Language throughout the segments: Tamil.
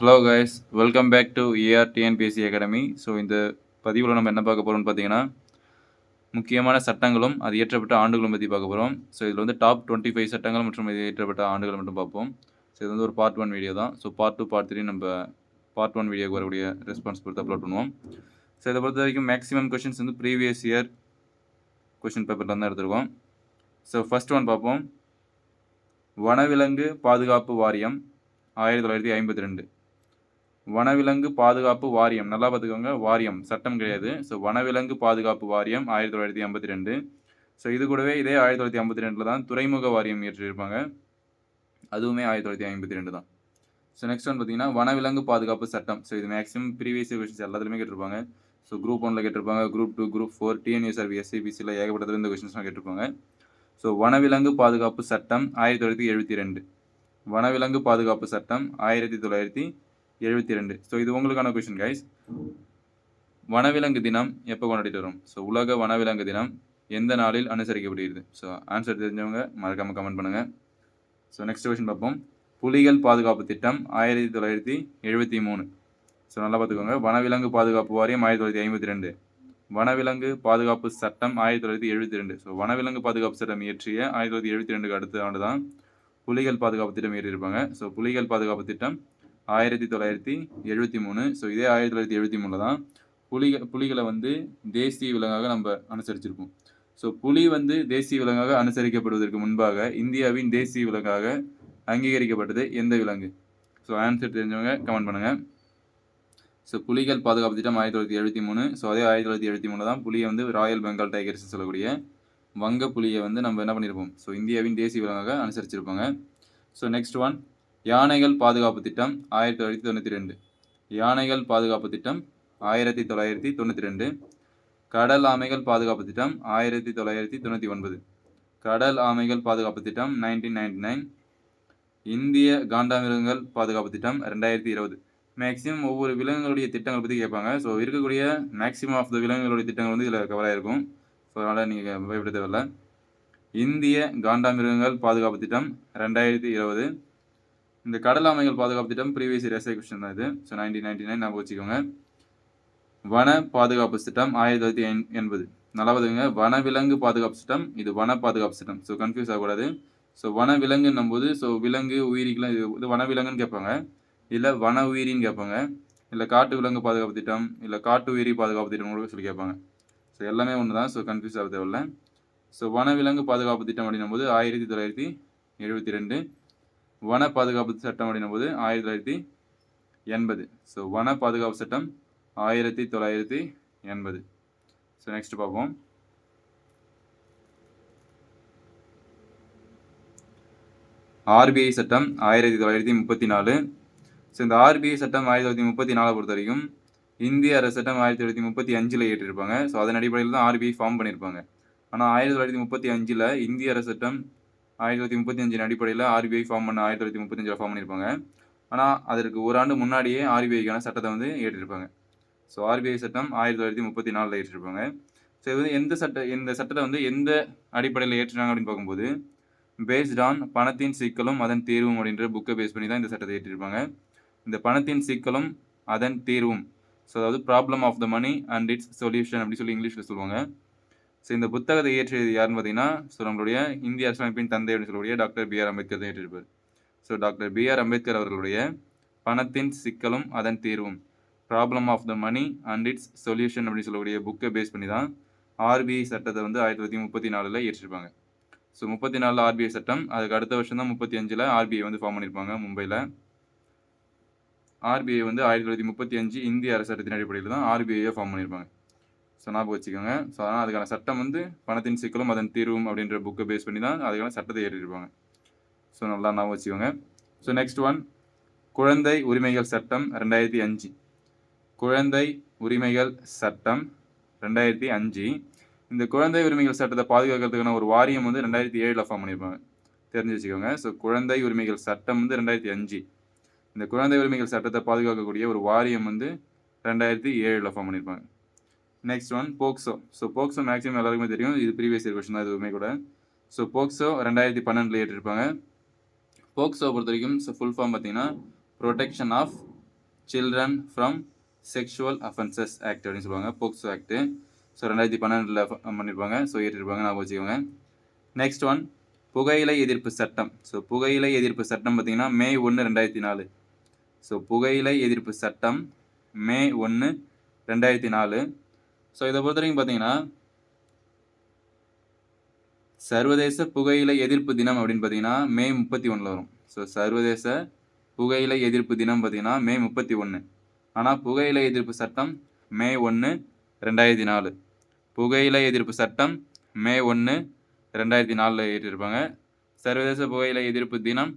Hello guys welcome back to A R TNPSC academy so இந்த பதிவில் நம்ம என்ன பார்க்க போகிறோம்னு பார்த்தீங்கன்னா முக்கியமான சட்டங்களும் அது இயற்றப்பட்ட ஆண்டுகளும் பற்றி பார்க்க போகிறோம் ஸோ இதில் வந்து டாப் டுவெண்ட்டி ஃபைவ் சட்டங்கள் மற்றும் இது இயற்றப்பட்ட ஆண்டுகள் மட்டும் பார்ப்போம். ஸோ இது வந்து ஒரு பார்ட் ஒன் வீடியோ தான். So part two part three நம்ம பார்ட் ஒன் வீடியோக்கு வரக்கூடிய ரெஸ்பான்ஸ் பொறுத்து அப்லோட் பண்ணுவோம். ஸோ இதை பொறுத்த வரைக்கும் மேக்ஸிமம் கொஷின்ஸ் வந்து ப்ரீவியஸ் இயர் கொஷின் பேப்பரில் தான் எடுத்திருக்கோம். ஸோ ஃபஸ்ட் ஒன் பார்ப்போம். வனவிலங்கு பாதுகாப்பு வாரியம் ஆயிரத்தி தொள்ளாயிரத்தி ஐம்பத்தி ரெண்டு. வனவிலங்கு பாதுகாப்பு வாரியம் நல்லா பார்த்துக்கோங்க வாரியம் சட்டம் கிடையாது. ஸோ வனவிலங்கு பாதுகாப்பு வாரியம் ஆயிரத்தி தொள்ளாயிரத்தி ஐம்பத்தி ரெண்டு. ஸோ இது கூடவே இதே ஆயிரத்தி தொள்ளாயிரத்தி ஐம்பத்தி ரெண்டில் தான் துறைமுக வாரியம் இயற்றியிருப்பாங்க. அதுவுமே ஆயிரத்தி தொள்ளாயிரத்தி ஐம்பத்தி ரெண்டு தான். ஸோ நெக்ஸ்ட் ஒன் பார்த்தீங்கன்னா வனவிலங்கு பாதுகாப்பு சட்டம். ஸோ இது மேக்ஸிமம் ப்ரீவியஸ் கொஷின்ஸ் எல்லாத்துலேயுமே கேட்டிருப்பாங்க. ஸோ குரூப் ஒனில் கேட்டிருப்பாங்க group two group four TNUSRB எஸ்சிபிசியில் ஏகப்பட்டதில் இந்த கொஷின்ஸ்லாம் கேட்டிருப்பாங்க. ஸோ வனவிலங்கு பாதுகாப்பு சட்டம் ஆயிரத்தி தொள்ளாயிரத்தி எழுபத்தி ரெண்டு. வனவிலங்கு பாதுகாப்பு சட்டம் ஆயிரத்தி தொள்ளாயிரத்தி எழுபத்தி ரெண்டு ஸோ இது உங்களுக்கான கொஷின் கைஸ் வனவிலங்கு தினம் எப்போ கொண்டாடிட்டு வரும்? ஸோ உலக வனவிலங்கு தினம் எந்த நாளில் அனுசரிக்கப்படுகிறது? ஸோ ஆன்சர் தெரிஞ்சவங்க மறக்காமல் கமெண்ட் பண்ணுங்கள் ஸோ நெக்ஸ்ட் கொஷின் பார்ப்போம். புலிகள் பாதுகாப்பு திட்டம் ஆயிரத்தி தொள்ளாயிரத்தி எழுபத்தி மூணு. ஸோ நல்லா பார்த்துக்கோங்க. வனவிலங்கு பாதுகாப்பு வாரியம் ஆயிரத்தி தொள்ளாயிரத்தி ஐம்பத்தி ரெண்டு வனவிலங்கு பாதுகாப்பு சட்டம் ஆயிரத்தி தொள்ளாயிரத்தி எழுபத்தி ரெண்டு ஸோ வனவிலங்கு பாதுகாப்பு சட்டம் இயற்றிய ஆயிரத்தி தொள்ளாயிரத்தி எழுபத்தி ரெண்டுக்கு அடுத்த ஆண்டு தான் புலிகள் பாதுகாப்பு திட்டம் இயற்றியிருப்பாங்க. ஸோ புலிகள் பாதுகாப்பு திட்டம் ஆயிரத்தி தொள்ளாயிரத்தி எழுபத்தி மூணு. ஸோ இதே ஆயிரத்தி தொள்ளாயிரத்தி எழுபத்தி மூணில் தான் புலிகள் புலிகளை வந்து தேசிய விலங்காக நம்ம அனுசரிச்சிருப்போம். ஸோ புலி வந்து தேசிய விலங்காக அனுசரிக்கப்படுவதற்கு முன்பாக இந்தியாவின் தேசிய விலங்காக அங்கீகரிக்கப்பட்டது எந்த விலங்கு? ஸோ ஆன்சர் தெரிஞ்சவங்க கமெண்ட் பண்ணுங்கள் ஸோ புலிகள் பாதுகாப்பு திட்டம் ஆயிரத்தி தொள்ளாயிரத்தி எழுபத்தி மூணு. ஸோ அதே ஆயிரத்தி தொள்ளாயிரத்தி எழுபத்தி மூணு தான் புலியை வந்து ராயல் பெங்கால் டைகர்ஸ் சொல்லக்கூடிய வங்க புலியை வந்து நம்ம என்ன பண்ணியிருப்போம் ஸோ இந்தியாவின் தேசிய விலங்காக அனுசரிச்சிருப்பாங்க. ஸோ நெக்ஸ்ட் ஒன் யானைகள் பாதுகாப்பு திட்டம் ஆயிரத்தி தொள்ளாயிரத்தி தொண்ணூற்றி ரெண்டு. யானைகள் பாதுகாப்பு திட்டம் ஆயிரத்தி தொள்ளாயிரத்தி தொண்ணூற்றி ரெண்டு. கடல் ஆமைகள் பாதுகாப்பு திட்டம் ஆயிரத்தி தொள்ளாயிரத்தி தொண்ணூற்றி ஒன்பது. கடல் ஆமைகள் பாதுகாப்பு திட்டம் நைன்டீன் நைன்டி நைன் இந்திய காண்டாமிருகங்கள் பாதுகாப்பு திட்டம் ரெண்டாயிரத்தி இருபது. மேக்ஸிமம் ஒவ்வொரு விலங்குகளுடைய திட்டங்கள் பற்றி கேட்பாங்க. ஸோ இருக்கக்கூடிய மேக்ஸிமம் ஆஃப் த விலங்குகளுடைய திட்டங்கள் வந்து இதில் கவர் இருக்கும் ஸோ அதனால் நீங்கள் பயப்பட தேவையில்லை. இந்திய காண்டாமிருகங்கள் பாதுகாப்பு திட்டம் ரெண்டாயிரத்தி இருபது. இந்த கடல் ஆமைகள் பாதுகாப்பு திட்டம் ப்ரீவியஸ் இயர் எஸ்ஐ கொஸ்டின் தான் இது. ஸோ நைன்டீன் நைன்டி நைன் ஞாபகம் வச்சுக்கோங்க. வன பாதுகாப்பு திட்டம் ஆயிரத்தி தொள்ளாயிரத்தி எண்பது. நல்லாவதுங்க வனவிலங்கு பாதுகாப்பு திட்டம் இது வன பாதுகாப்பு திட்டம். ஸோ கன்ஃபியூஸ் ஆகக்கூடாது. ஸோ வன விலங்குன்னும் போது ஸோ விலங்கு உயிரிக்கெலாம் இது இது வன விலங்குன்னு கேட்பாங்க. இல்லை வன உயிரின்னு கேட்பாங்க. இல்லை காட்டு விலங்கு பாதுகாப்பு திட்டம் இல்லை காட்டு உயிரி பாதுகாப்பு திட்டம் கூட சொல்லி கேட்பாங்க. ஸோ எல்லாமே ஒன்று தான். ஸோ கன்ஃபியூஸ் ஆக தேவையில்ல. ஸோ வனவிலங்கு பாதுகாப்பு திட்டம் அப்படின்னும் போது ஆயிரத்தி தொள்ளாயிரத்தி எழுபத்தி ரெண்டு வன பாதுகாப்பு சட்டம் அப்படின்னும் போது ஆயிரத்தி தொள்ளாயிரத்தி எண்பது. ஸோ வன பாதுகாப்பு சட்டம் ஆயிரத்தி தொள்ளாயிரத்தி எண்பது. ஸோ நெக்ஸ்ட் பார்ப்போம். ஆர்பிஐ சட்டம் ஆயிரத்தி தொள்ளாயிரத்தி முப்பத்தி நாலு. ஸோ இந்த ஆர்பிஐ சட்டம் ஆயிரத்தி தொள்ளாயிரத்தி முப்பத்தி நாலை பொறுத்த வரைக்கும் இந்திய அரசு சட்டம் ஆயிரத்தி தொள்ளாயிரத்தி முப்பத்தி அஞ்சில் ஏற்றிருப்பாங்க ஸோ அதன் அடிப்படையில் தான் ஆர்பிஐ ஃபார்ம் பண்ணியிருப்பாங்க ஆனால் ஆயிரத்தி தொள்ளாயிரத்தி முப்பத்தி அஞ்சில் இந்திய அரசு சட்டம் ஆயிரத்தி தொள்ளாயிரத்தி முப்பத்தி அஞ்சின் அடிப்படையில் ஆர்பிஐ ஃபார்ம் பண்ண ஆயிரத்தி தொள்ளாயிரத்தி முப்பத்தஞ்சில் ஃபார்ம் பண்ணியிருப்பாங்க. ஆனால் அதற்கு ஒரு ஆண்டு முன்னாடியே ஆர்பிஐக்கான சட்டத்தை வந்து ஏற்றிருப்பாங்க. ஸோ ஆர்பிஐ சட்டம் ஆயிரத்தி தொள்ளாயிரத்தி முப்பத்தி நாலில் ஏற்றிருப்பாங்க. ஸோ இது வந்து எந்த சட்ட இந்த சட்டத்தை வந்து எந்த அடிப்படையில் ஏற்றினாங்க அப்படின்னு பார்க்கும்போது பேஸ்ட் ஆன் பணத்தின் சிக்கலும் அதன் தீர்வும் அப்படின்ற புக்கை பேஸ் பண்ணி தான் இந்த சட்டத்தை ஏற்றிருப்பாங்க. இந்த பணத்தின் சிக்கலும் அதன் தீர்வும் ஸோ அதாவது problem of the money and its solution அப்படி சொல்லி இங்கிலீஷில் சொல்லுவாங்க. ஸோ இந்த புத்தகத்தை இயற்றியது யாருன்னு பார்த்தீங்கன்னா ஸோ நம்மளுடைய இந்திய அரசமைப்பின் தந்தை அப்படின்னு சொல்லக்கூடிய டாக்டர் பி ஆர் அம்பேத்கர் தான் ஏற்றிருப்பார் so doctor B R Ambedkar அவர்களுடைய பணத்தின் சிக்கலும் அதன் தீர்வும் problem of the money and its solution அப்படின்னு சொல்லக்கூடிய புக்கை பேஸ் பண்ணி தான் ஆர்பிஐ சட்டத்தை வந்து ஆயிரத்தி தொள்ளாயிரத்தி முப்பத்தி நாலில் ஏற்றிருப்பாங்க ஸோ முப்பத்தி நாலில் ஆர்பிஐ சட்டம் அதுக்கு அடுத்த வருஷம் தான் முப்பத்தி அஞ்சில் ஆர்பிஐ வந்து ஃபார்ம் பண்ணியிருப்பாங்க மும்பையில் ஆர்பிஐ வந்து ஆயிரத்தி தொள்ளாயிரத்தி முப்பத்தி அஞ்சு இந்திய அரசு சட்டத்தின் அடிப்படையில் தான் ஆர்பிஐயை ஃபார்ம் பண்ணியிருப்பாங்க. ஸோ ஞாபகம் வச்சுக்கோங்க ஸோ அதனால் அதுக்கான சட்டம் வந்து பணத்தின் சிக்கலும் அதன் தீர்வும் அப்படின்ற புக்கை பேஸ் பண்ணி தான் அதுக்கான சட்டத்தை ஏற்றிருப்பாங்க. ஸோ நல்லா ஞாபகம் வச்சுக்கோங்க. ஸோ நெக்ஸ்ட் ஒன் குழந்தை உரிமைகள் சட்டம் ரெண்டாயிரத்தி அஞ்சு. குழந்தை உரிமைகள் சட்டம் ரெண்டாயிரத்தி அஞ்சு. இந்த குழந்தை உரிமைகள் சட்டத்தை பாதுகாக்கிறதுக்கான ஒரு வாரியம் வந்து ரெண்டாயிரத்தி ஏழில் ஃபார்ம் பண்ணியிருப்பாங்க. தெரிஞ்சு வச்சுக்கோங்க. ஸோ குழந்தை உரிமைகள் சட்டம் வந்து ரெண்டாயிரத்தி அஞ்சு. இந்த குழந்தை உரிமைகள் சட்டத்தை பாதுகாக்கக்கூடிய ஒரு வாரியம் வந்து ரெண்டாயிரத்தி ஏழில் ஃபார்ம் பண்ணியிருப்பாங்க. Next one POCSO so POCSO maximum எல்லாருக்குமே தெரியும். இது ப்ரீவியஸ் இயர் கொஸ்டின் தான் எதுவுமே கூட. ஸோ போக்சோ ரெண்டாயிரத்தி பன்னெண்டில் ஏற்றிருப்பாங்க. போக்சோ பொறுத்த வரைக்கும் ஸோ ஃபுல் ஃபார்ம் பார்த்தீங்கன்னா protection of children from sexual offences act அப்படின்னு சொல்லுவாங்க. போக்சோ ஆக்ட்டு ஸோ ரெண்டாயிரத்தி பன்னெண்டில் பண்ணியிருப்பாங்க ஸோ ஏற்றிருப்பாங்க நான் வச்சுக்கோங்க. நெக்ஸ்ட் ஒன் புகையிலை எதிர்ப்பு சட்டம். ஸோ புகையிலை எதிர்ப்பு சட்டம் பார்த்தீங்கன்னா மே ஒன்று ரெண்டாயிரத்தி நாலு. ஸோ புகையிலை எதிர்ப்பு சட்டம் மே ஒன்று ரெண்டாயிரத்தி நாலு. ஸோ இதை பொறுத்த வரைக்கும் பார்த்தீங்கன்னா சர்வதேச புகையிலை எதிர்ப்பு தினம் அப்படின்னு பார்த்தீங்கன்னா மே முப்பத்தி ஒன்றில் வரும். ஸோ சர்வதேச புகையிலை எதிர்ப்பு தினம் பார்த்தீங்கன்னா மே முப்பத்தி ஒன்று ஆனால் புகையிலை எதிர்ப்பு சட்டம் மே ஒன்று ரெண்டாயிரத்தி நாலு. புகையிலை எதிர்ப்பு சட்டம் மே ஒன்று ரெண்டாயிரத்தி நாலில் ஏற்றிருப்பாங்க. சர்வதேச புகையிலை எதிர்ப்பு தினம்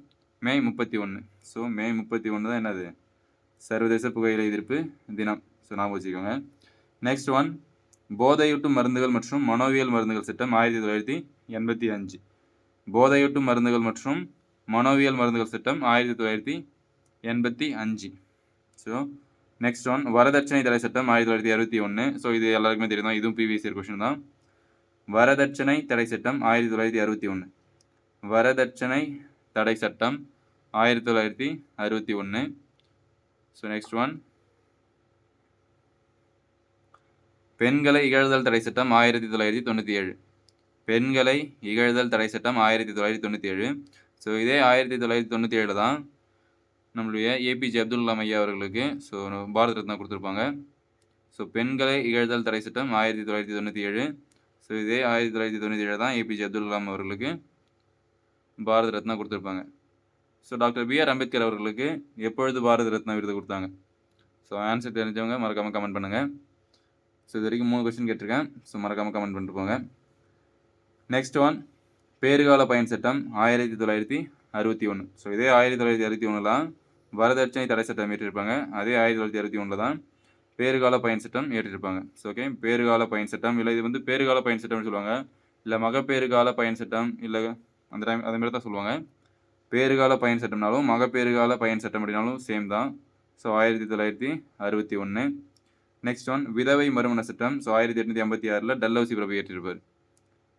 மே முப்பத்தி ஒன்று ஸோ மே முப்பத்தி ஒன்று தான் என்னது? சர்வதேச புகையிலை எதிர்ப்பு தினம். ஸோ ஞாபகம் வச்சுக்கோங்க. நெக்ஸ்ட் ஒன் போதையூட்டும் மருந்துகள் மற்றும் மனோவியல் மருந்துகள் சட்டம் ஆயிரத்தி தொள்ளாயிரத்தி எண்பத்தி அஞ்சு. போதையூட்டும் மருந்துகள் மற்றும் மனோவியல் மருந்துகள் சட்டம் ஆயிரத்தி தொள்ளாயிரத்தி எண்பத்தி அஞ்சு. ஸோ நெக்ஸ்ட் ஒன் வரதட்சணை தடை சட்டம் ஆயிரத்தி தொள்ளாயிரத்தி அறுபத்தி ஒன்று ஸோ இது எல்லாருக்குமே தெரியும் இதுவும் ப்ரீவியஸ் கொஷின் தான். வரதட்சணை தடை சட்டம் ஆயிரத்தி தொள்ளாயிரத்தி அறுபத்தி ஒன்று வரதட்சணை தடை சட்டம் ஆயிரத்தி தொள்ளாயிரத்தி அறுபத்தி ஒன்று ஸோ நெக்ஸ்ட் ஒன் பெண்களை இகழ்தல் தடை சட்டம் ஆயிரத்தி தொள்ளாயிரத்தி தொண்ணூற்றி ஏழு. பெண்களை இகழ்தல் தடை சட்டம் ஆயிரத்தி தொள்ளாயிரத்தி தொண்ணூற்றி ஏழு. ஸோ இதே ஆயிரத்தி தொள்ளாயிரத்தி தொண்ணூற்றி ஏழு தான் நம்மளுடைய ஏபிஜே அப்துல் கலாம் ஐயா அவர்களுக்கு ஸோ பாரத ரத்னா கொடுத்துருப்பாங்க. ஸோ பெண்களை இகழ்தல் தடை சட்டம் ஆயிரத்தி தொள்ளாயிரத்தி தொண்ணூற்றி ஏழு. ஸோ இதே ஆயிரத்தி தொள்ளாயிரத்தி தொண்ணூற்றி ஏழு தான் ஏபிஜே அப்துல் கலாம் அவர்களுக்கு பாரத ரத்னா கொடுத்துருப்பாங்க. ஸோ டாக்டர் பிஆர் அம்பேத்கர் அவர்களுக்கு எப்பொழுது பாரத ரத்னா விருது கொடுத்தாங்க? ஸோ ஆன்சர் தெரிஞ்சவங்க மறக்காமல் கமெண்ட் பண்ணுங்கள் ஸோ இது வரைக்கும் மூணு கொஸ்டின் கேட்டிருக்கேன். ஸோ மறக்காமல் கமெண்ட் பண்ணிட்டு போங்க நெக்ஸ்ட் ஒன் பேறுகால பயன் சட்டம் ஆயிரத்தி தொள்ளாயிரத்தி அறுபத்தி ஒன்று ஸோ இதே ஆயிரத்தி தொள்ளாயிரத்தி அறுபத்தி ஒன்றில் வரதட்சணை தடை சட்டம் ஏற்றிருப்பாங்க. அதே ஆயிரத்தி தொள்ளாயிரத்தி அறுபத்தி ஒன்றில் தான் பேறுகால பயன் சட்டம் ஏற்றிருப்பாங்க. ஸோ ஓகே பேறுகால பயன் சட்டம் இல்லை இது வந்து பேறுகால பயன் சட்டம்னு சொல்லுவாங்க. இல்லை மகப்பேறுகால பயன் சட்டம் இல்லை அந்த டைம் அதே மாதிரி தான் சொல்லுவாங்க. பேறுகால பயன் சட்டம்னாலும் மகப்பேறுகால பயன் சட்டம் அப்படின்னாலும் சேம் தான். ஸோ ஆயிரத்தி தொள்ளாயிரத்தி அறுபத்தி ஒன்று நெக்ஸ்ட் ஒன் விதவை மறுமண சட்டம். ஸோ ஆயிரத்தி எட்நூற்றி ஐம்பத்தி ஆறில் டல்லௌசி பிரபு ஏற்றிருப்பார்.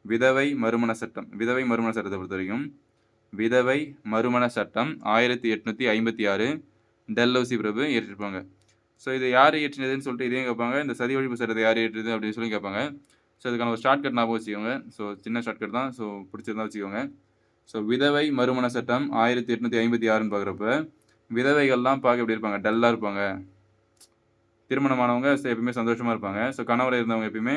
விதவை மறுமண சட்டம். விதவை மறுமண சட்டத்தை பொறுத்த வரைக்கும் விதவை மறுமண சட்டம் ஆயிரத்தி எட்நூற்றி ஐம்பத்தி ஆறு டல்லௌசி பிரபு ஏற்றிருப்பாங்க. ஸோ இது யார் ஏற்றினதுன்னு சொல்லிட்டு இதையும் கேட்பாங்க. இந்த சதி ஒழிப்பு சட்டத்தை யார் ஏற்றுது அப்படின்னு சொல்லி கேட்பாங்க. ஸோ அதுக்கான ஒரு ஷார்ட் கட் ஞாபகம் வச்சுக்கோங்க. ஸோ சின்ன ஷார்ட்கட் தான். ஸோ பிடிச்சிருந்தா வச்சுக்கோங்க. ஸோ விதவை மறுமண சட்டம் ஆயிரத்தி எட்நூற்றி ஐம்பத்தி ஆறுன்னு பார்க்குறப்ப விதவைகள்லாம் பார்க்க எப்படி இருப்பாங்க? டல்லாக இருப்பாங்க. திருமணமானவங்க எப்பயுமே சந்தோஷமாக இருப்பாங்க. ஸோ கணவர் இருந்தவங்க எப்பயுமே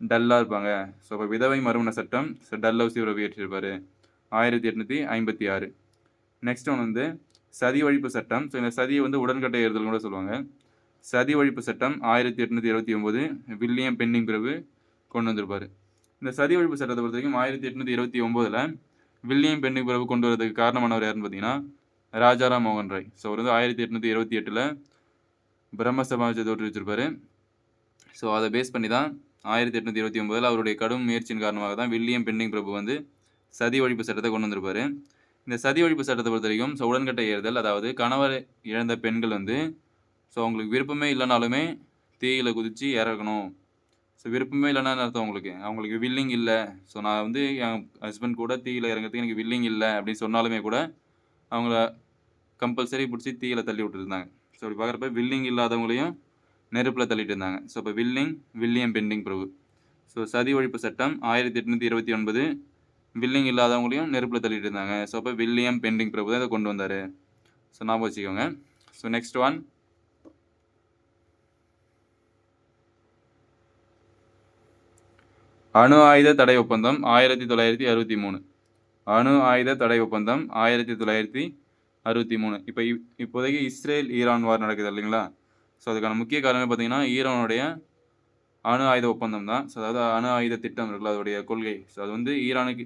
டல்லாக இருப்பாங்க. ஸோ இப்போ விதவை மறுமண சட்டம் ஸோ டல் உறவு ரவி ஏற்றிருப்பார் ஆயிரத்தி எட்நூற்றி ஐம்பத்தி ஆறு. நெக்ஸ்ட் ஒன் வந்து சதி ஒழிப்பு சட்டம். ஸோ இந்த சதியை வந்து உடன்கட்டை ஏறுதல் கூட சொல்லுவாங்க. சதி ஒழிப்பு சட்டம் ஆயிரத்தி எட்நூற்றி இருபத்தி ஒம்பது வில்லியம் பென்னிங் பிரபு கொண்டு வந்திருப்பார். இந்த சதி ஒழிப்பு சட்டத்தை பொறுத்த வரைக்கும் ஆயிரத்தி எட்நூற்றி இருபத்தி ஒம்போதில் வில்லியம் பென்னிங் பிரபு கொண்டு வரதுக்கு காரணமானவர் யாருன்னு பார்த்தீங்கன்னா ராஜாராம் மோகன் ராய். ஸோ அவர் வந்து ஆயிரத்தி எட்நூற்றி இருபத்தி எட்டில் பிரம்ம சமாஜத்தை தோற்றுவிச்சிருப்பாரு. ஸோ அதை பேஸ் பண்ணி தான் ஆயிரத்தி எட்நூற்றி இருபத்தி ஒம்போதில் அவருடைய கடும் முயற்சியின் காரணமாக தான் வில்லியம் பெண்டிங் பிரபு வந்து சதி ஒழிப்பு சட்டத்தை கொண்டு வந்திருப்பாரு. இந்த சதி ஒழிப்பு சட்டத்தை பொறுத்த வரைக்கும் ஸோ உடன்கட்டை ஏறுதல் அதாவது கணவர் இழந்த பெண்கள் வந்து ஸோ அவங்களுக்கு விருப்பமே இல்லைனாலுமே தீயில குதித்து இறக்கணும். ஸோ விருப்பமே இல்லைன்னா அர்த்தம் அவங்களுக்கு அவங்களுக்கு வில்லிங் இல்லை. ஸோ நான் வந்து என் ஹஸ்பண்ட் கூட தீயில இறங்குறதுக்கு எனக்கு வில்லிங் இல்லை அப்படின்னு சொன்னாலுமே கூட அவங்கள கம்பல்சரி பிடிச்சி தீயில தள்ளி விட்டுருந்தாங்க ஸோ அப்படி பார்க்குறப்ப வில்லிங் இல்லாதவங்களையும் நெருப்பில் தள்ளிட்டு இருந்தாங்க. ஸோ இப்போ வில்லிங் வில்லியம் பெண்டிங் பிரபு ஸோ சதி ஒழிப்பு சட்டம் ஆயிரத்தி எட்நூற்றி இருபத்தி ஒன்பது வில்லிங் இல்லாதவங்களையும் நெருப்பில் தள்ளிட்டு இருந்தாங்க. ஸோ அப்போ வில்லியம் பெண்டிங் பிரபு தான் இதை கொண்டு வந்தார். ஸோ ஞாபகம் வச்சுக்கோங்க. ஸோ நெக்ஸ்ட் ஒன் அணு ஆயுத தடை ஒப்பந்தம் ஆயிரத்தி தொள்ளாயிரத்தி அறுபத்தி மூணு. அணு ஆயுத தடை ஒப்பந்தம் ஆயிரத்தி தொள்ளாயிரத்தி அறுபத்தி மூணு. இப்போ இப்போதைக்கு இஸ்ரேல் ஈரான் வார் நடக்குது இல்லைங்களா? ஸோ அதுக்கான முக்கிய காரணமே பார்த்தீங்கன்னா ஈரானுடைய அணு ஆயுத ஒப்பந்தம் தான். ஸோ அதாவது அணு ஆயுத திட்டம் இருக்குல்ல அதோடைய கொள்கை. ஸோ அது வந்து ஈரானுக்கு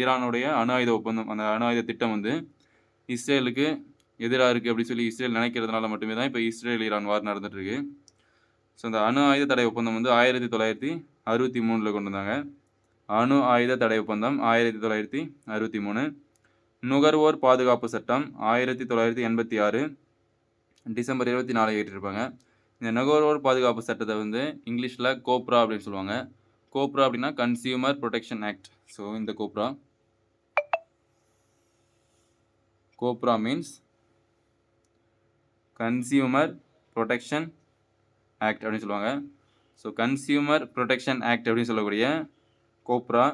ஈரானுடைய அணு ஆயுத ஒப்பந்தம் அந்த அணு ஆயுத திட்டம் வந்து இஸ்ரேலுக்கு எதிராக இருக்குது அப்படின்னு சொல்லி இஸ்ரேல் நினைக்கிறதுனால மட்டுமே தான் இப்போ இஸ்ரேல் ஈரான் வார் நடந்துகிட்ருக்கு ஸோ அந்த அணு ஆயுத தடை ஒப்பந்தம் வந்து ஆயிரத்தி தொள்ளாயிரத்தி அறுபத்தி மூணில் கொண்டு வந்தாங்க. அணு ஆயுத தடை ஒப்பந்தம் ஆயிரத்தி தொள்ளாயிரத்தி அறுபத்தி மூணு. நுகர்வோர் பாதுகாப்பு சட்டம் ஆயிரத்தி தொள்ளாயிரத்தி எண்பத்தி ஆறு டிசம்பர் இருபத்தி நாலு ஏற்றிருப்பாங்க. இந்த நுகர்வோர் பாதுகாப்பு சட்டத்தை வந்து இங்கிலீஷில் கோப்ரா அப்படின்னு சொல்லுவாங்க. கோப்ரா அப்படின்னா கன்சியூமர் ப்ரொடெக்ஷன் ஆக்ட் ஸோ இந்த COPRA. COPRA means consumer protection act அப்படின்னு சொல்லுவாங்க. ஸோ கன்சியூமர் ப்ரொடெக்ஷன் ஆக்ட் அப்படின்னு சொல்லக்கூடிய கோப்ரா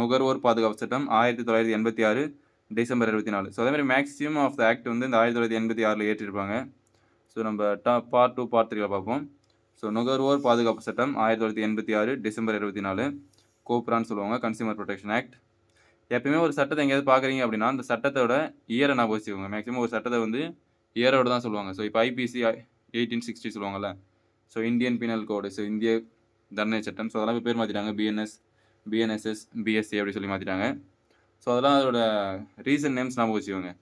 நுகர்வோர் பாதுகாப்பு சட்டம் ஆயிரத்தி தொள்ளாயிரத்தி எண்பத்தி ஆறு டிசம்பர் இருபத்தி நாலு. ஸோ அதே மாதிரி மேக்ஸிமம் ஆஃப் த ஆக்ட் வந்து இந்த ஆயிரத்தி தொள்ளாயிரத்தி எண்பத்தி ஆறில் ஏற்றிருப்பாங்க. ஸோ நம்ம டா பார்ட் டூ பார்ட் த்ரீல பார்ப்போம். ஸோ நுகர்வோர் பாதுகாப்பு சட்டம் ஆயிரத்தி தொள்ளாயிரத்தி எண்பத்தி ஆறு டிசம்பர் இருபத்தி நாலு. கோப்ரான்னு சொல்லுவாங்க கன்சியூமர் ப்ரொடெக்ஷன் ஆக்ட் எப்பயுமே ஒரு சட்டத்தை எங்கேயாவது பார்க்குறீங்க அப்படின்னா அந்த சட்டத்தோட இயரை நான் வச்சுக்கோங்க மேக்ஸிமம் ஒரு சட்டத்தை வந்து இயரோட தான் சொல்லுவாங்க. ஸோ இப்போ ஐபிசி எயிட்டீன் சிக்ஸ்டி சொல்லுவாங்கல்ல. So Indian penal code so இந்திய தண்டனை சட்டம். ஸோ அதெல்லாம் இப்போ பேர் மாற்றிட்டாங்க பிஎன்எஸ் பிஎன்எஸ்எஸ் பிஎஸ்சி அப்படி சொல்லி மாற்றிட்டாங்க ஸோ அதெல்லாம் அதோட ரீசன் நேம்ஸ் ஞாபகம் வச்சுக்கோங்க.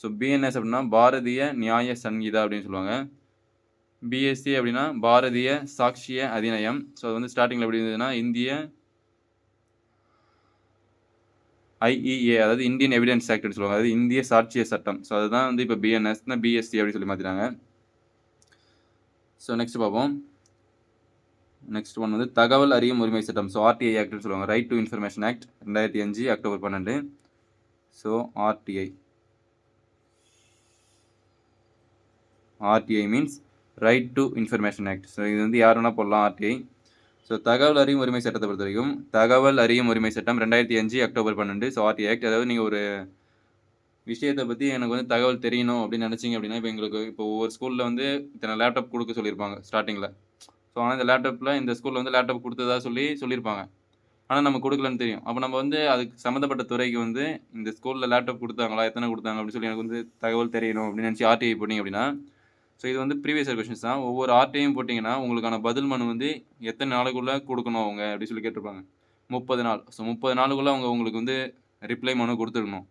ஸோ பிஎன்எஸ் அப்படின்னா பாரதிய நியாய சங்கீதா அப்படின்னு சொல்லுவாங்க. பிஎஸ்சி அப்படின்னா பாரதிய சாட்சிய அதிநயம். ஸோ அது வந்து ஸ்டார்டிங்கில் எப்படி இருந்ததுன்னா இந்திய ஐஇஏ அதாவது இந்தியன் எவிடன்ஸ் ஆக்ட்னு சொல்லுவாங்க. அதாவது இந்திய சாட்சிய சட்டம். ஸோ அதுதான் வந்து இப்போ பிஎன்எஸ் பிஎஸ்சி அப்படின்னு சொல்லி மாற்றிட்டாங்க ஸோ நெக்ஸ்ட் பார்ப்போம். நெக்ஸ்ட் ஒன் வந்து தகவல் அறியும் உரிமை சட்டம். ஸோ ஆர்டிஐ ஆக்ட்னு சொல்லுவாங்க. ரைட் டு இன்ஃபர்மேஷன் ஆக்ட் ரெண்டாயிரத்தி அஞ்சு அக்டோபர் பன்னெண்டு. So RTI RTI means right to information act so இது வந்து யார் வேணால் போடலாம் ஆர்டிஐ ஸோ தகவல் அறியும் உரிமை சட்டத்தை பொறுத்த வரைக்கும் தகவல் அறியும் உரிமை சட்டம் ரெண்டாயிரத்தி அஞ்சு அக்டோபர் பன்னெண்டு. ஸோ ஆர்டிஐ ஆக்ட் அதாவது நீங்கள் ஒரு விஷயத்தை பற்றி எனக்கு வந்து தகவல் தெரியணும் அப்படின்னு நினச்சிங்க அப்படின்னா இப்போ எங்களுக்கு இப்போ ஒவ்வொரு ஸ்கூலில் வந்து இத்தனை லேப்டாப் கொடுக்க சொல்லியிருப்பாங்க ஸ்டார்டிங்கில் ஸோ ஆனால் இந்த லேப்டாப்பில் இந்த ஸ்கூலில் வந்து லேப்டாப் கொடுத்ததா சொல்லி சொல்லியிருப்பாங்க. ஆனால் நம்ம கொடுக்கலன்னு தெரியும். அப்போ நம்ம வந்து அதுக்கு சம்மந்தப்பட்ட துறைக்கு வந்து இந்த ஸ்கூலில் லேப்டாப் கொடுத்தாங்களா எத்தனை கொடுத்தாங்க அப்படின்னு சொல்லி எனக்கு வந்து தகவல் தெரியணும் அப்படின்னு நினச்சி ஆர்டிஐ போட்டிங்க அப்படின்னா ஸோ இது வந்து ப்ரீவியஸ் கொஷின்ஸ் தான். ஒவ்வொரு ஆர்டிஐயும் போட்டிங்கன்னா உங்களுக்கான பதில் மனு வந்து எத்தனை நாளுக்குள்ளே கொடுக்கணும் அவங்க அப்படின்னு சொல்லி கேட்டிருப்பாங்க. முப்பது நாள். ஸோ முப்பது நாளுக்குள்ளே அவங்க உங்களுக்கு வந்து ரிப்ளை மனு கொடுத்துருக்கணும்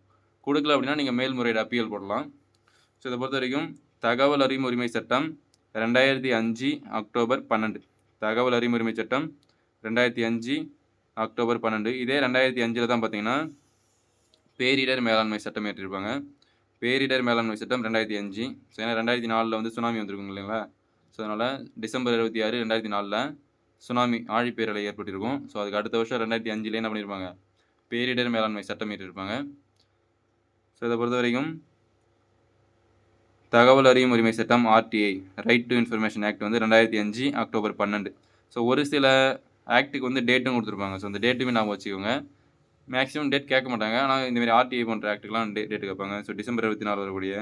கொடுக்கல அப்படின்னா நீங்கள் மேல்முறையீடு அப்பீல் போடலாம். ஸோ இதை பொறுத்த வரைக்கும் தகவல் அறியும் உரிமை சட்டம் ரெண்டாயிரத்தி அஞ்சு அக்டோபர் பன்னெண்டு. தகவல் அறிமுறைமை சட்டம் ரெண்டாயிரத்தி அஞ்சு அக்டோபர் பன்னெண்டு. இதே ரெண்டாயிரத்தி அஞ்சில் தான் பார்த்தீங்கன்னா பேரிடர் மேலாண்மை சட்டம் ஏற்றிருப்பாங்க. பேரிடர் மேலாண்மை சட்டம் ரெண்டாயிரத்தி அஞ்சு. ஸோ ஏன்னா ரெண்டாயிரத்தி நாலில் வந்து சுனாமி வந்திருக்கும் இல்லைங்களா? ஸோ அதனால் டிசம்பர் இருபத்தி ஆறு ரெண்டாயிரத்தி நாலில் சுனாமி ஆழிப்பேரலை ஏற்பட்டிருக்கும். ஸோ அதுக்கு அடுத்த வருஷம் ரெண்டாயிரத்தி அஞ்சுலேயே என்ன பண்ணியிருப்பாங்க பேரிடர் மேலாண்மை சட்டம் ஏற்றிருப்பாங்க. ஸோ இதை பொறுத்த வரைக்கும் தகவல் அறியும் உரிமை சட்டம் RTI right to information act வந்து ரெண்டாயிரத்தி அஞ்சு அக்டோபர் பன்னெண்டு. ஸோ ஒரு சில ஆக்ட்டுக்கு வந்து டேட்டும் கொடுத்துருப்பாங்க. ஸோ அந்த டேட்டுமே ஞாபகம் வச்சுக்கோங்க. மேக்ஸிமம் டேட் கேட்க மாட்டாங்க. ஆனால் இந்தமாரி ஆர்டிஐ போன்ற ஆக்ட்டுக்கெலாம் டே டேட் கேட்பாங்க. ஸோ டிசம்பர் இருபத்தி நாலு வரக்கூடிய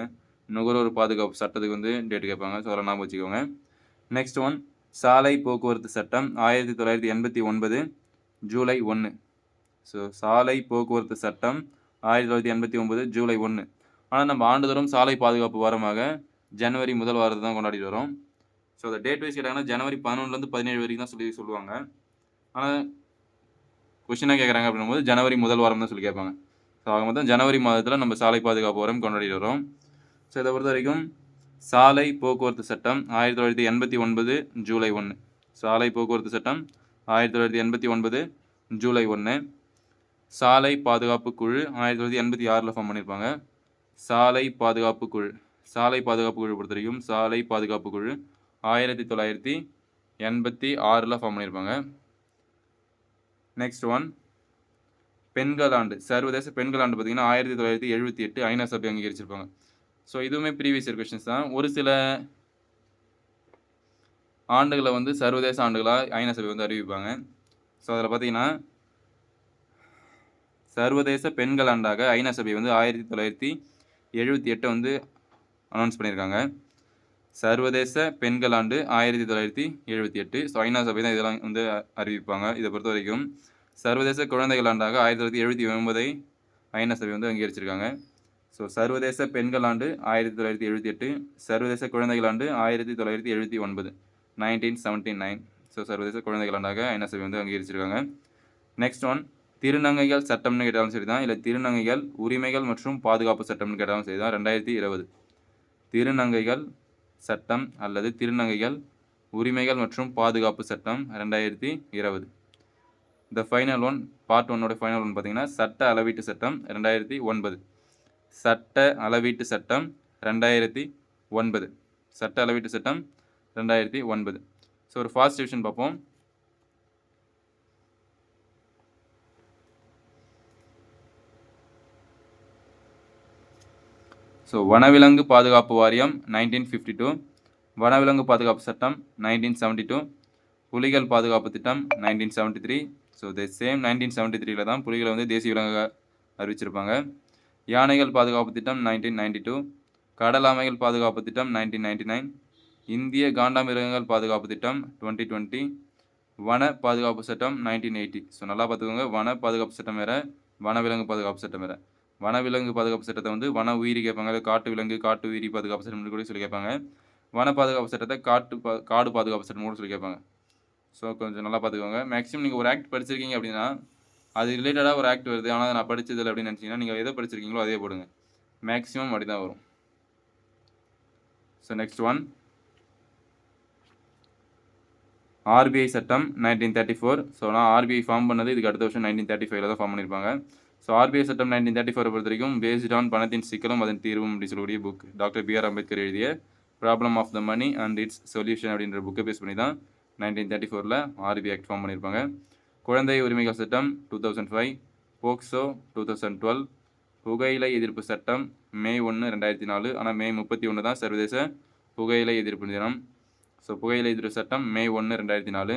நுகர்வோர் பாதுகாப்பு சட்டத்துக்கு வந்து டேட் கேட்பாங்க. ஸோ அதெல்லாம் ஞாபகம் வச்சுக்கோங்க. நெக்ஸ்ட் ஒன் சாலை போக்குவரத்து சட்டம் ஆயிரத்தி தொள்ளாயிரத்தி எண்பத்தி ஒன்பது ஜூலை ஒன்று ஸோ சாலை போக்குவரத்து சட்டம் ஆயிரத்தி தொள்ளாயிரத்தி எண்பத்தி ஒன்பது ஜூலை ஒன்று ஆனால் நம்ம ஆண்டுதோறும் சாலை பாதுகாப்பு வாரமாக ஜனவரி முதல் வாரத்தை தான் கொண்டாடிட்டு வரோம். ஸோ அந்த டேட் வைஸ் கேட்டாங்கன்னா ஜனவரி பதினொன்றுலேருந்து பதினேழு வரைக்கும் தான் சொல்லி சொல்லுவாங்க. ஆனால் கொஷினாக கேட்குறாங்க அப்படின்னும்போது ஜனவரி முதல் வாரம் தான் சொல்லி கேட்பாங்க. ஸோ ஆக மொத்தம் ஜனவரி மாதத்தில் நம்ம சாலை பாதுகாப்பு வாரம் கொண்டாடிட்டு வரோம். ஸோ இதை பொறுத்த வரைக்கும் சாலை போக்குவரத்து சட்டம் ஆயிரத்தி தொள்ளாயிரத்தி எண்பத்தி ஒன்பது ஜூலை ஒன்று சாலை போக்குவரத்து சட்டம் ஆயிரத்தி தொள்ளாயிரத்தி எண்பத்தி ஒன்பது ஜூலை ஒன்று சாலை பாதுகாப்பு குழு ஆயிரத்தி தொள்ளாயிரத்தி எண்பத்தி ஆறில் ஃபார்ம் பண்ணியிருப்பாங்க சாலை பாதுகாப்பு குழு சாலை பாதுகாப்பு குழு பொறுத்த வரைக்கும் சாலை பாதுகாப்பு குழு ஆயிரத்தி தொள்ளாயிரத்தி எண்பத்தி ஆறில் ஃபார்ம் பண்ணியிருப்பாங்க. நெக்ஸ்ட் ஒன் பெண்கள் ஆண்டு சர்வதேச பெண்கள் ஆண்டு பார்த்தீங்கன்னா ஆயிரத்தி தொள்ளாயிரத்தி எழுபத்தி எட்டு ஐநா சபை அங்கீகரிச்சிருப்பாங்க. ஸோ இதுவுமே ப்ரீவியஸ் இயர் கொஷின்ஸ் தான். ஒரு சில ஆண்டுகளை வந்து சர்வதேச ஆண்டுகளாக ஐநா சபை வந்து அறிவிப்பாங்க. ஸோ அதில் பார்த்தீங்கன்னா சர்வதேச பெண்கள் ஆண்டாக ஐநா சபை வந்து ஆயிரத்தி தொள்ளாயிரத்தி எழுபத்தி எட்டை வந்து அனௌன்ஸ் பண்ணியிருக்காங்க. சர்வதேச பெண்கள் ஆண்டு ஆயிரத்தி தொள்ளாயிரத்தி எழுபத்தி எட்டு. ஸோ ஐநா சபை தான் இதெல்லாம் வந்து அறிவிப்பாங்க. இதை பொறுத்த வரைக்கும் சர்வதேச குழந்தைகள் ஆண்டாக ஆயிரத்தி தொள்ளாயிரத்தி எழுபத்தி ஒன்பதை ஐநா சபை வந்து அங்கீகரிச்சிருக்காங்க. ஸோ சர்வதேச பெண்கள் ஆண்டு ஆயிரத்தி தொள்ளாயிரத்தி எழுபத்தி எட்டு சர்வதேச குழந்தைகள் ஆண்டு ஆயிரத்தி தொள்ளாயிரத்தி எழுபத்தி ஒன்பது நைன்டீன் செவன்ட்டி நைன் ஸோ சர்வதேச குழந்தைகள் ஆண்டாக ஐநா சபை வந்து அங்கீகரிச்சிருக்காங்க. நெக்ஸ்ட் ஒன் திருநங்கைகள் சட்டம்னு கேட்டாலும் சரி தான் இல்லை திருநங்கைகள் உரிமைகள் மற்றும் பாதுகாப்பு சட்டம்னு கேட்டாலும் சரி தான் ரெண்டாயிரத்தி இருபது. திருநங்கைகள் சட்டம் அல்லது திருநங்கைகள் உரிமைகள் மற்றும் பாதுகாப்பு சட்டம் ரெண்டாயிரத்தி இருபது. த ஃபைனல் ஒன் பார்ட் ஒன்னோட ஃபைனல் ஒன் பார்த்தீங்கன்னா சட்ட அளவீட்டு சட்டம் ரெண்டாயிரத்தி ஒன்பது. சட்ட அளவீட்டு சட்டம் ரெண்டாயிரத்தி ஒன்பது. சட்ட அளவீட்டு சட்டம் ரெண்டாயிரத்தி ஒன்பது. ஸோ ஒரு ஃபாஸ்ட் டிவிஷன் பார்ப்போம். ஸோ வனவிலங்கு பாதுகாப்பு வாரியம் நைன்டீன் ஃபிஃப்டி டூ வனவிலங்கு பாதுகாப்பு சட்டம் நைன்டீன் செவன்ட்டி டூ புலிகள் பாதுகாப்பு திட்டம் nineteen seventy three so the same nineteen seventy த்ரீல தான் புலிகளை வந்து தேசிய விலங்காக அறிவிச்சிருப்பாங்க. யானைகள் பாதுகாப்பு திட்டம் நைன்டீன் நைன்டி டூ கடல் ஆமைகள் பாதுகாப்பு திட்டம் நைன்டீன் நைன்டி நைன் இந்திய காண்டாமிருகங்கள் பாதுகாப்பு திட்டம் டுவெண்ட்டி டுவெண்ட்டி வன பாதுகாப்பு சட்டம் நைன்டீன் எயிட்டி ஸோ நல்லா பார்த்துக்கோங்க. வன பாதுகாப்பு சட்டம் வேறு வனவிலங்கு பாதுகாப்பு சட்டம் வேறு. வனவிலங்கு பாதுகாப்பு சட்டத்தை வந்து வன உயிரி கேட்பாங்க காட்டு விலங்கு காட்டு உயிரி பாதுகாப்பு சட்டம் கூட சொல்லி கேட்பாங்க. வன பாதுகாப்பு சட்டத்தை காட்டு பா காடு பாதுகாப்பு சட்டம் கூட சொல்லி கேட்பாங்க. ஸோ கொஞ்சம் நல்லா பார்த்துக்கோங்க. மேக்ஸிமம் நீங்கள் ஒரு ஆக்ட் படிச்சிருக்கீங்க அப்படின்னா அது ரிலேட்டடாக ஒரு ஆக்ட் வருது. ஆனால் நான் படிச்சதில்லை அப்படின்னு நினச்சிங்கன்னா நீங்கள் எதை படிச்சிருக்கீங்களோ அதே போடுங்க. மேக்ஸிமம் அப்படி தான் வரும் ஸோ நெக்ஸ்ட் ஒன் ஆர்பிஐ சட்டம் நைன்டீன் தேர்ட்டி ஃபோர் ஸோ நான் ஆர்பிஐ ஃபார்ம் பண்ணது இதுக்கு அடுத்த வருஷம் நைன்டீன் தேர்ட்டி ஃபைவ்ல தான் ஃபார்ம் பண்ணியிருப்பாங்க ஸோ ஆர்பிஐ சட்டம் நைன்டீன் தேர்ட்டி ஃபோரை பொறுத்த வரைக்கும் பேஸ்ட் ஆன் பணத்தின் சிக்கலும் அதன் தீர்வும் அப்படின்னு சொல்லக்கூடிய book doctor B R Ambedkar எழுதிய problem of the money and its solution அப்படின்ற புக்கை பேஸ் பண்ணி தான் நைன்டீன் தேர்ட்டி ஃபோரில் ஆர்பிஐ ஆக்ட் ஃபார்ம் பண்ணியிருப்பாங்க. குழந்தை உரிமைகள் சட்டம் two thousand five POCSO two thousand twelve புகையிலை எதிர்ப்பு சட்டம் மே ஒன்று ரெண்டாயிரத்தி நாலு ஆனால் மே முப்பத்தி ஒன்று தான் சர்வதேச புகையிலை எதிர்ப்பு தினம். ஸோ புகையிலை எதிர்ப்பு சட்டம் மே ஒன்று ரெண்டாயிரத்தி நாலு.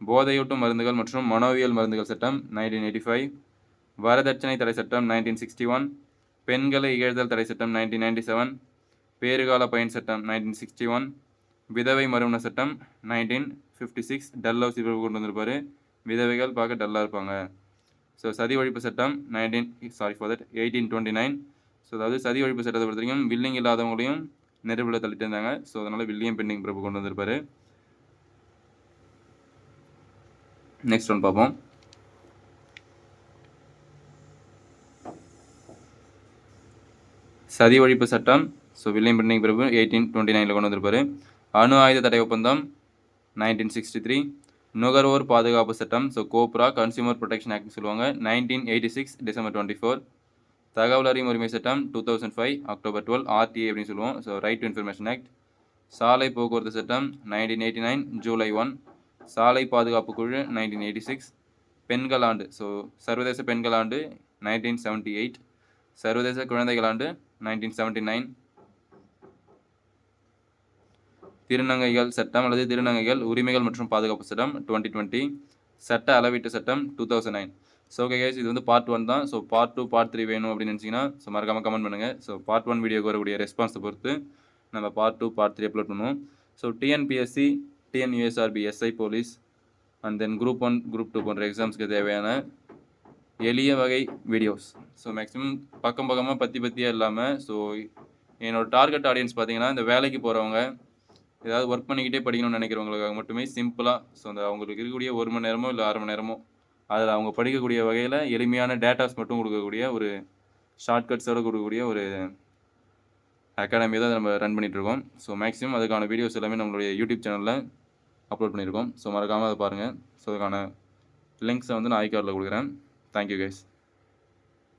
போதையூட்டும் மருந்துகள் மற்றும் மனோவியல் மருந்துகள் சட்டம் நைன்டீன் எயிட்டி ஃபைவ் வரதட்சணை தடை சட்டம் நைன்டீன் சிக்ஸ்டி ஒன் பெண்களை இகழ்தல் தடை சட்டம் நைன்டீன் நைன்டி செவன் பேறுகால பயன் சட்டம் நைன்டீன் சிக்ஸ்டி ஒன் விதவை மறுமண சட்டம் nineteen fifty six Dalhousie இப்போ கொண்டு வந்திருப்பாரு. விதவைகள் பார்க்க டல்லாக இருப்பாங்க. ஸோ சதி ஒழிப்பு சட்டம் nineteen sorry for that eighteen twenty nine so அதாவது சதி ஒழிப்பு சட்டத்தை பொறுத்த வரைக்கும் வில்லிங் இல்லாதவங்களையும் நெருப்பில் தள்ளிட்டு இருந்தாங்க. ஸோ அதனால் வில்லியம் பெண்டிங் பிரபு கொண்டு வந்திருப்பார். நெக்ஸ்ட் ஒன் பார்ப்போம். சதி ஒழிப்பு சட்டம். ஸோ வில்லியம் பெண்டிங் பிரபு எயிட்டீன் டுவெண்ட்டி நைனில் கொண்டு வந்திருப்பார். அணு ஆயுத தடை ஒப்பந்தம் நைன்டீன் சிக்ஸ்டி த்ரீ நுகர்வோர் பாதுகாப்பு சட்டம் ஸோ கோப்ரா கன்சியூமர் ப்ரொடெக்ஷன் ஆக்ட்னு சொல்லுவாங்க nineteen eighty six December twenty four தகவல் அறியும் உரிமை சட்டம் two thousand five October twelve RTA அப்படின்னு சொல்லுவோம் so right to information act சாலை போக்குவரத்து சட்டம் nineteen eighty nine July one சாலை பாதுகாப்பு குழு நைன்டீன் எயிட்டி சிக்ஸ் பெண்கள் ஆண்டு ஸோ சர்வதேச பெண்கள் ஆண்டு நைன்டீன் செவன்ட்டி எயிட் சர்வதேச குழந்தைகள் ஆண்டு நைன்டீன் செவன்ட்டி நைன் திருநங்கைகள் சட்டம் அல்லது திருநங்கைகள் உரிமைகள் மற்றும் பாதுகாப்பு சட்டம் டுவெண்ட்டி டுவெண்ட்டி சட்ட அளவீட்டு சட்டம் two thousand nine so okay guys இது வந்து பார்ட் ஒன் தான். So part two part three வேணும் அப்படின்னு நினச்சிங்கன்னா ஸோ மறக்காமல் கமெண்ட் பண்ணுங்கள் ஸோ பார்ட் ஒன் வீடியோக்கு வரக்கூடிய ரெஸ்பான்ஸை பொறுத்து நம்ம part two part three upload பண்ணுவோம். So TNPSC TNUSRB SI police and then group one group two போன்ற எக்ஸாம்ஸ்க்கு தேவையான எளிய வகை வீடியோஸ் ஸோ மேக்ஸிமம் பக்கம் பக்கமாக பற்றி பற்றியாக இல்லாமல் ஸோ என்னோட டார்கெட் ஆடியன்ஸ் பார்த்தீங்கன்னா இந்த வேலைக்கு போகிறவங்க ஏதாவது ஒர்க் பண்ணிக்கிட்டே படிக்கணும்னு நினைக்கிறவங்களுக்காக மட்டுமே சிம்பிளாக ஸோ அந்த அவங்களுக்கு இருக்கக்கூடிய ஒரு மணி நேரமோ இல்லை அரை மணி நேரமோ அதில் அவங்க படிக்கக்கூடிய வகையில் எளிமையான டேட்டாஸ் மட்டும் கொடுக்கக்கூடிய ஒரு ஷார்ட்கட்ஸோடு கொடுக்கக்கூடிய ஒரு அகாடமி தான் நம்ம ரன் பண்ணிகிட்ருக்கோம் ஸோ மேக்ஸிமம் அதுக்கான வீடியோஸ் எல்லாமே நம்மளுடைய யூடியூப் சேனலில் அப்லோட் பண்ணியிருக்கோம். ஸோ மறக்காமல் அதை பாருங்கள் ஸோ அதுக்கான லிங்க்ஸை வந்து நான் ஐ கார்டில் கொடுக்குறேன். Thank you guys